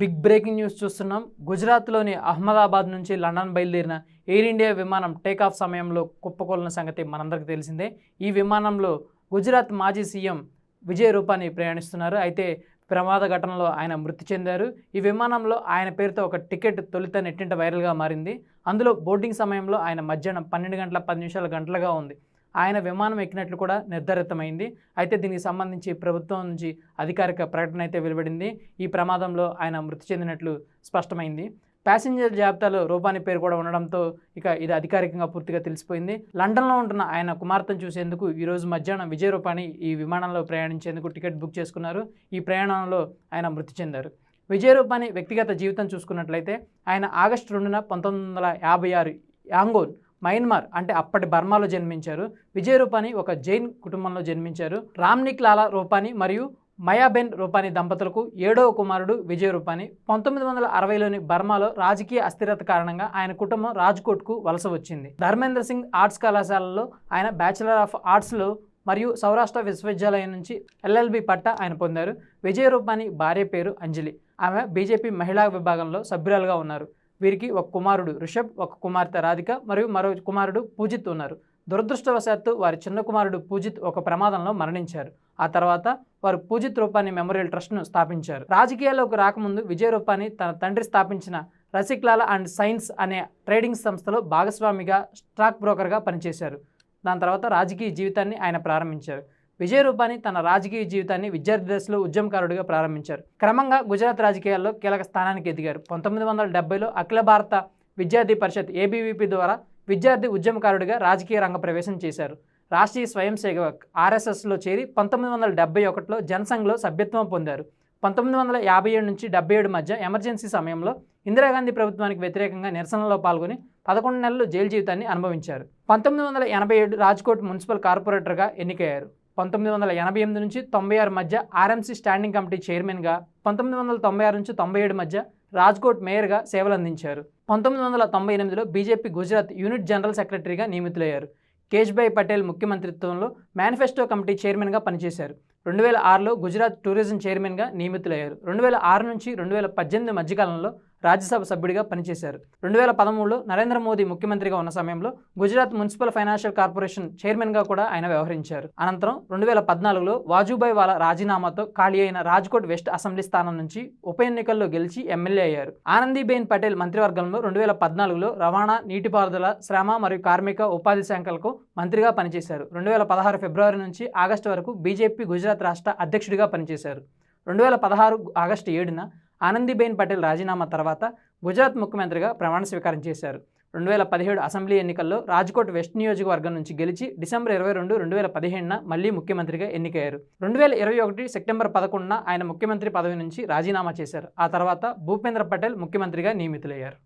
Big breaking news చూస్తున్నాం. గుజరాత్లోని అహ్మదాబాద్ నుంచి లండన్ బయలుదేరిన ఎయిర్ ఇండియా విమానం టేకాఫ్ సమయంలో కుప్పకూలిన సంగతి మనందరికీ తెలిసిందే. ఈ విమానంలో గుజరాత్ మాజీ సీఎం విజయ్ రూపాని ప్రయాణిస్తున్నారు. అయితే ప్రమాద ఘటనలో ఆయన మృతి చెందారు. ఈ విమానంలో ఆయన పేరుతో ఒక టికెట్ తొలుత నెట్టింట వైరల్గా మారింది. అందులో బోర్డింగ్ సమయంలో ఆయన మధ్యాహ్నం పన్నెండు గంటల పది నిమిషాల గంటలుగా ఉంది. ఆయన విమానం ఎక్కినట్లు కూడా నిర్ధారితమైంది. అయితే దీనికి సంబంధించి ప్రభుత్వం నుంచి అధికారిక ప్రకటన అయితే వెలువడింది. ఈ ప్రమాదంలో ఆయన మృతి చెందినట్లు స్పష్టమైంది. ప్యాసింజర్ జాబితాలో రూపాని పేరు కూడా ఉండడంతో ఇక ఇది అధికారికంగా పూర్తిగా తెలిసిపోయింది. లండన్లో ఉంటున్న ఆయన కుమార్తెను చూసేందుకు ఈరోజు మధ్యాహ్నం విజయ రూపాని ఈ విమానంలో ప్రయాణించేందుకు టికెట్ బుక్ చేసుకున్నారు. ఈ ప్రయాణంలో ఆయన మృతి చెందారు. విజయ రూపాని వ్యక్తిగత జీవితం చూసుకున్నట్లయితే ఆయన ఆగస్టు రెండున పంతొమ్మిది వందల యాభై ఆరు యాంగోన్ మయన్మార్ అంటే అప్పటి బర్మాలో జన్మించారు. విజయ్ రూపాని ఒక జైన్ కుటుంబంలో జన్మించారు. రామ్నిక్ లాలా రూపాని మరియు మయాబెన్ రూపాని దంపతులకు ఏడవ కుమారుడు విజయ్ రూపాని. పంతొమ్మిది వందల అరవైలోని బర్మాలో రాజకీయ అస్థిరత కారణంగా ఆయన కుటుంబం రాజ్కోట్కు వలస వచ్చింది. ధర్మేంద్ర సింగ్ ఆర్ట్స్ కళాశాలలో ఆయన బ్యాచిలర్ ఆఫ్ ఆర్ట్స్లో మరియు సౌరాష్ట్ర విశ్వవిద్యాలయం నుంచి ఎల్ఎల్బి పట్టా ఆయన పొందారు. విజయ్ రూపాని భార్య పేరు అంజలి. ఆమె బీజేపీ మహిళా విభాగంలో సభ్యురాలుగా ఉన్నారు. వీరికి ఒక కుమారుడు రిషబ్ ఒక కుమార్తె రాధిక మరియు మరో కుమారుడు పూజిత్ ఉన్నారు. దురదృష్టవశాత్తు వారి చిన్న కుమారుడు పూజిత్ ఒక ప్రమాదంలో మరణించారు. ఆ తర్వాత వారు పూజిత్ రూపాన్ని మెమోరియల్ ట్రస్ట్ను స్థాపించారు. రాజకీయాల్లోకి రాకముందు విజయ రూపాన్ని తన తండ్రి స్థాపించిన రసిక్లాల అండ్ సైన్స్ అనే ట్రేడింగ్ సంస్థలో భాగస్వామిగా స్టాక్ బ్రోకర్గా పనిచేశారు. దాని తర్వాత రాజకీయ జీవితాన్ని ఆయన ప్రారంభించారు. విజయ రూపాని తన రాజకీయ జీవితాన్ని విద్యార్థి దశలో ఉద్యమకారుడిగా ప్రారంభించారు. క్రమంగా గుజరాత్ రాజకీయాల్లో కీలక స్థానానికి ఎదిగారు. పంతొమ్మిది వందల డెబ్బైలో అఖిల భారత విద్యార్థి పరిషత్ ఏబీవీపీ ద్వారా విద్యార్థి ఉద్యమకారుడిగా రాజకీయ రంగ ప్రవేశం చేశారు. రాష్ట్రీయ స్వయం సేవక్ ఆర్ఎస్ఎస్లో చేరి పంతొమ్మిది వందల డెబ్బై ఒకటిలో జనసంఘ్లో సభ్యత్వం పొందారు. పంతొమ్మిది వందల యాభై ఏడు నుంచి డెబ్బై ఏడు మధ్య ఎమర్జెన్సీ సమయంలో ఇందిరాగాంధీ ప్రభుత్వానికి వ్యతిరేకంగా నిరసనలో పాల్గొని పదకొండు నెలలు జైలు జీవితాన్ని అనుభవించారు. పంతొమ్మిది వందల ఎనభై ఏడు రాజ్కోట్ మున్సిపల్ కార్పొరేటర్గా ఎన్నికయ్యారు. పంతొమ్మిది వందల ఎనభై ఎనిమిది నుంచి తొంభై ఆరు మధ్య ఆర్ఎంసీ స్టాండింగ్ కమిటీ చైర్మన్గా పంతొమ్మిది వందల తొంభై ఆరు నుంచి తొంభై ఏడు మధ్య రాజ్కోట్ మేయర్గా సేవలు అందించారు పంతొమ్మిది వందల తొంభై ఎనిమిదిలో బీజేపీ గుజరాత్ యూనిట్ జనరల్ సెక్రటరీగా నియమితులయ్యారు. కేజ్భాయ్ పటేల్ ముఖ్యమంత్రిత్వంలో మేనిఫెస్టో కమిటీ చైర్మన్గా పనిచేశారు. రెండు వేల ఆరులో గుజరాత్ టూరిజం చైర్మన్గా నియమితులయ్యారు. రెండు వేల ఆరు నుంచి రెండు వేల పద్దెనిమిది మధ్యకాలంలో రాజ్యసభ సభ్యుడిగా పనిచేశారు. రెండు వేల పదమూడులో నరేంద్ర మోదీ ముఖ్యమంత్రిగా ఉన్న సమయంలో గుజరాత్ మున్సిపల్ ఫైనాన్షియల్ కార్పొరేషన్ చైర్మన్గా కూడా ఆయన వ్యవహరించారు. అనంతరం రెండు వేల పద్నాలుగులో వాజుభాయ్ వాలా రాజీనామాతో ఖాళీ అయిన రాజ్కోట్ వెస్ట్ అసెంబ్లీ స్థానం నుంచి ఉప ఎన్నికల్లో గెలిచి ఎమ్మెల్యే అయ్యారు. ఆనందీబేన్ పటేల్ మంత్రివర్గంలో రెండు వేల పద్నాలుగులో రవాణా నీటిపారుదల శ్రమ మరియు కార్మిక ఉపాధి శాఖలకు మంత్రిగా పనిచేశారు. రెండు వేల పదహారు ఫిబ్రవరి నుంచి ఆగస్టు వరకు బీజేపీ గుజరాత్ రాష్ట్ర అధ్యక్షుడిగా పనిచేశారు. రెండు వేల పదహారు ఆగస్టు ఏడున ఆనందీబెన్ పటేల్ రాజీనామా తర్వాత గుజరాత్ ముఖ్యమంత్రిగా ప్రమాణ స్వీకారం చేశారు. రెండు వేల పదిహేడు అసెంబ్లీ ఎన్నికల్లో రాజ్కోట్ వెస్ట్ నియోజకవర్గం నుంచి గెలిచి డిసెంబర్ ఇరవై రెండు రెండు వేల పదిహేడున మళ్ళీ ముఖ్యమంత్రిగా ఎన్నికయ్యారు. రెండు వేల ఇరవై ఒకటి సెప్టెంబర్ పదకొండున ఆయన ముఖ్యమంత్రి పదవి నుంచి రాజీనామా చేశారు. ఆ తర్వాత భూపేంద్ర పటేల్ ముఖ్యమంత్రిగా నియమితులయ్యారు.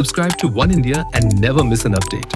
Subscribe to One India and never miss an update.